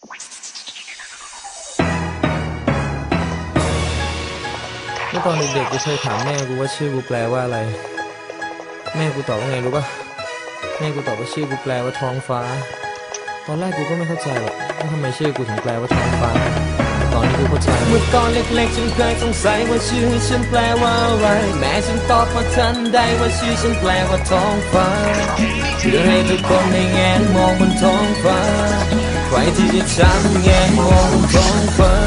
เมื่อตอนเด็กๆกูเคยถามแม่กูว่าชื่อกูแปลว่าอะไร แม่กูตอบว่าไงรู้ปะแม่กูตอบว่าชื่อกูแปลว่าท้องฟ้า ตอนแรกกูก็ไม่เข้าใจหรอกว่าทำไมชื่อกูถึงแปลว่าท้องฟ้า ตอนนี้กูเข้าใจเมื่อตอนเล็กๆฉันเคยสงสัยว่าชื่อฉันแปลว่าอะไร แม่ฉันตอบมาทันใดว่าชื่อฉันแปลว่าท้องฟ้าเพื่อให้ทุกคนได้แงนมองบนท้องฟ้า ครที่จะ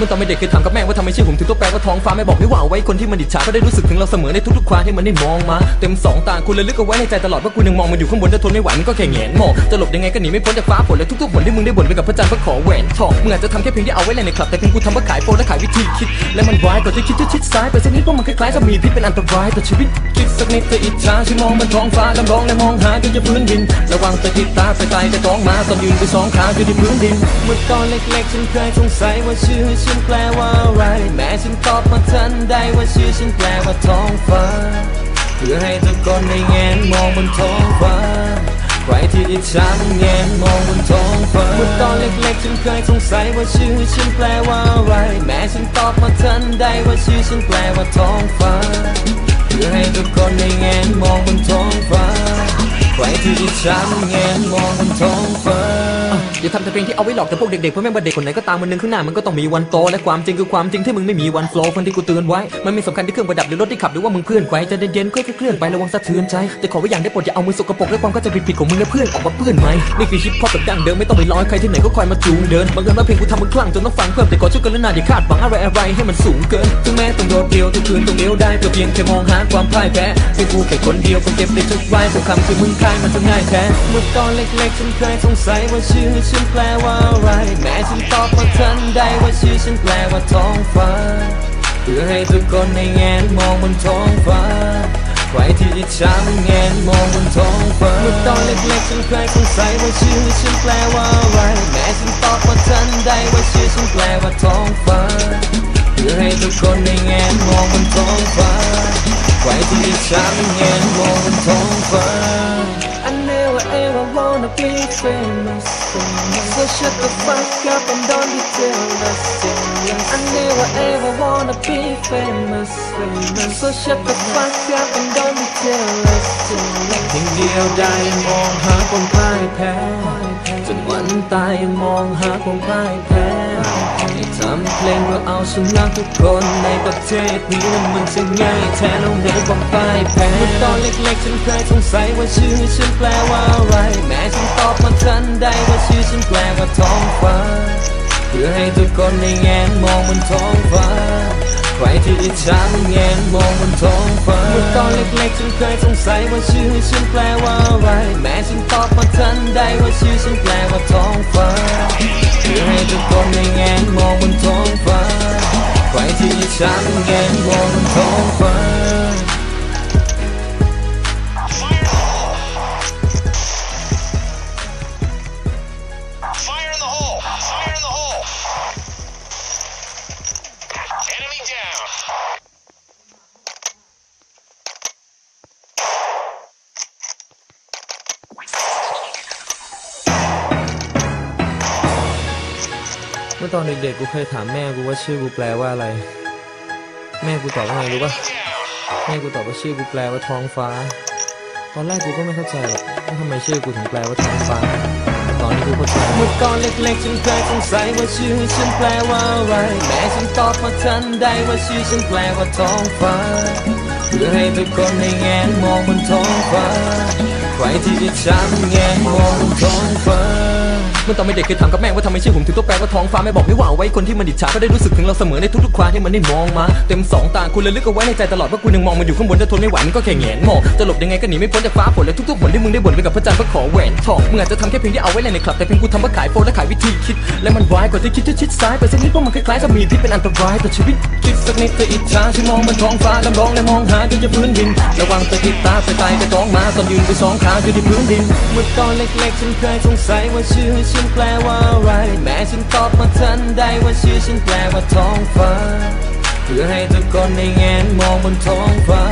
เมื่อตอนเป็นเด็กเคยถามกับแม่ว่าทำไมชื่อผมถึงต้องแปลว่าท้องฟ้าแม่บอกไม่ว่าไว้คนที่มันอิจฉาก็ได้รู้สึกถึงเราเสมอในทุกๆคราที่มันได้มองมา เต็มสองตาคุณเลยลึกเอาไว้ในใจตลอดว่าคุณยังมองมันอยู่ข้างบนถ้าทนไม่ไหวมันก็แค่แงนมองจะหลบยังไงก็หนีไม่พ้นจากฟ้าฝนและทุกๆผลที่มึงได้บ่นไปกับพระจันทร์เพื่อขอแหวนทองมึงอาจจะทำแค่เพียงที่เอาไว้ในคลับแต่เพียงกูทำเพื่อขายโฟนและขายวิธีคิด และมันร้ายกว่าที่คิดจะชิดซ้ายไปสักนิดเพราะมันคล้ายๆจะมีพิษเป็นอันตรายต่อชีวิตคิดสักนิดเธออิจฉาฉันมองบนท้องฟ้าดำร้องและมองหาจนจะพื้นดิน ระวังตะกิดตาไปไกลจะท้องมาตอนยืนไปสองขาอยู่ที่พื้นดินเมื่อตอนเล็กๆฉันเคยสงสัยว่าชื่อฉนแปลว่าอะไร แม่ฉันตอบมาทันใดว่าชื่อฉันแปลว่าท้องฟ้า เพื่อให้ทุกคนได้แงนมองบนท้องฟ้า ใครที่อิจฉามันแงนมองบนท้องฟ้าเมื่อตอนเล็กๆฉันเคยสงสัยว่าชื่อฉันแปลว่าอะไร แม่ฉันตอบมาทันใดว่าชื่อฉันแปลว่าท้องฟ้า เพื่อให้ทุกคนได้แงนมองบนท้องฟ้า ใครที่อิจฉามันแงนมองบนท้องฟ้าอย่าทำแต่เพลงที่เอาไว้หลอกแต่พวกเด็กๆเพราะแม่งว่าเด็กคนไหนก็ตามวันหนึงข้างหน้ามันก็ต้องมีวันโตและความจริงคือความจริงที่มึงไม่มีวันโฟล์คนที่กูเตือนไว้ มันไม่สำคัญที่เครื่องประดับหรือรถที่ขับหรือว่ามึงเพื่อนไขวใจะเย็นๆค่อยๆเคลื่อนไประวังสะเทือนใจแต่ขอไว้อย่างได้โปรดอย่าเอามือสกปรกและความก็จะผิดๆของมึงและเพื่อนออกมาเปื้อนไหมนี่คือฮิปฮอปแบบดั้งเดิมไม่ต้องไปร้อยใครที่ไหนก็คอยมาจูงเดินบางเอิญว่าเพลงกูทำมึงคลั่งจนต้องฟังเพิ่มแต่ขอช่วยกันนาอย่าคาดหวังอะไรอะไรให้มันสูงเกินถึงแม้ต้องโดดเดี่ยวทุกคืนต้องเลี้ยวได้เพื่อเพียงแค่มองหาความพ่ายแพ้เพียงกูแค่คนเดียวคงเก็บได้ทุกไว้ทุกคำคือมึงคายมันจะง่ายแท้เมื่อตอนเล็กๆฉันเคยสงสัยว่าชื่อฉันแปลว่าอะไรแม่ฉันตอบมาทันใดว่าชื่อฉันแปลว่าท้องฟ้า เพื่อให้ทุกคนได้แงนมองบนท้องฟ้าใครที่อิจฉามันแงนมองบนท้องฟ้าเมื่อตอนเล็กๆฉันเคยสงสัยว่าชื่อฉันแปลว่าอะไรแม่ฉันตอบมาทันใดว่าชื่อฉันแปลว่าท้องฟ้าเพื่อให้ทุกคนได้แงนมองบนท้องฟ้าใครที่อิจฉามันแงนมองบนท้องฟ้า be famous, famous. So shut the fuck up and don't be jealous, jealous. I never ever wanna be famous, famous. So shut the fuck up and don't be jealous, jealous. เพียงเดียวได้มองหาความพ่ายแพ้จนวันตายมองหาความพ่ายแพ้ ให้ทำเพลงเพื่อเอาชนะทุกคนในประเทศนี้นั้นมันจะง่ายแท้แล้วในความพ่ายแพ้เมื่อตอนเล็กๆฉันเคยสงสัยว่าชื่อฉันแปลว่าอะไร แม่ฉันตอบมาทันใดว่าชื่อฉันแปลว่าท้องฟ้า เพื่อให้ทุกคนได้แงนมองบนท้องฟ้าใครที่อิจฉามันแงนมองบนท้องฟ้าเมื่อตอนเล็กๆฉันเคยสงสัยว่าชื่อฉันแปลว่าอะไร แม่ฉันตอบมาทันใดว่าชื่อฉันแปลว่าท้อง ฉามันแงนมองบนท้องฟ้า Fire in the hole! Fire in the hole! Enemy down! เมื่อตอนเด็กๆ กูเคยถามแม่กูว่าชื่อกูแปลว่าอะไร แม่กูตอบว่าไงรู้ปะแม่กูตอบว่าชื่อกูแปลว่าท้องฟ้า ตอนแรกกูก็ไม่เข้าใจหรอกว่าทำไมชื่อกูถึงแปลว่าท้องฟ้าตอนนี้กูเข้าใจเมื่อก่อนเล็กๆฉันเคยสงสัยว่าชื่อฉันแปลว่าอะไรแม่ฉันตอบมาทันใดว่าชื่อฉันแปลว่าท้องฟ้าเพื่อให้ทุกคนได้แงนมองบนท้องฟ้าใครที่อิจฉามันแงนมองบนท้องฟ้า เมื่อตอนเป็นเด็กเคยถามกับแม่ว่าทำไมชื่อผมถึงต้องแปลว่าท้องฟ้าแม่บอกไม่ว่าเอาไว้คนที่มันอิจฉาก็ได้รู้สึกถึงเราเสมอในทุกๆคราที่มันได้มองมาเต็มสองตาคุณเลยลึกเอาไว้ในใจตลอดว่าคุณยังมองมันอยู่ข้างบนถ้าทนไม่ไหวมันก็แค่แงนมองจะหลบยังไงก็หนีไม่พ้นจากฟ้าฝนและทุกๆผลที่มึงได้บ่นไปกับพระจันทร์เพื่อขอแหวนทองมึงอาจจะทำแค่เพียงที่เอาไว้เล่นในคลับแต่เพียงกูทำเพื่อขายโฟนและขายวิธีคิด และมันร้ายกว่าที่คิดจะชิดซ้ายไปสักนิดเพราะมันคล้ายๆจะมีพิษเป็นอันตรายต่อชีวิตคิดสักนิดเธออิจฉาฉันมองบนท้องฟ้าดำร้องและมองหาจนจะพื้นดิน ระวังตะกิดตาไปไกลจะท้องมาตอนยืนไปสองขาอยู่ที่พื้นดิน เมื่อตอนเล็กๆฉันเคยสงสัยว่าชื่อฉันแปลว่าอะไร แม่ฉันตอบมาทันใดว่าชื่อฉันแปลว่าท้องฟ้า เพื่อให้ทุกคนได้แงนมองบนท้องฟ้า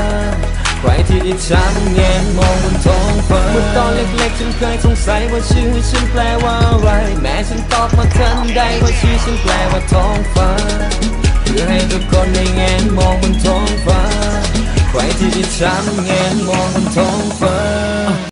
ใครที่อิจฉามันแงนมองบนท้องฟ้า เมื่อตอนเล็กๆฉันเคยสงสัยว่าชื่อฉันแปลว่าอะไร แม่ฉันตอบมาทันใดว่าชื่อฉันแปลว่าท้องฟ้า เพื่อให้ทุกคนได้แงนมองบนท้องฟ้า ใครที่อิจฉามันแงนมองบนท้องฟ้า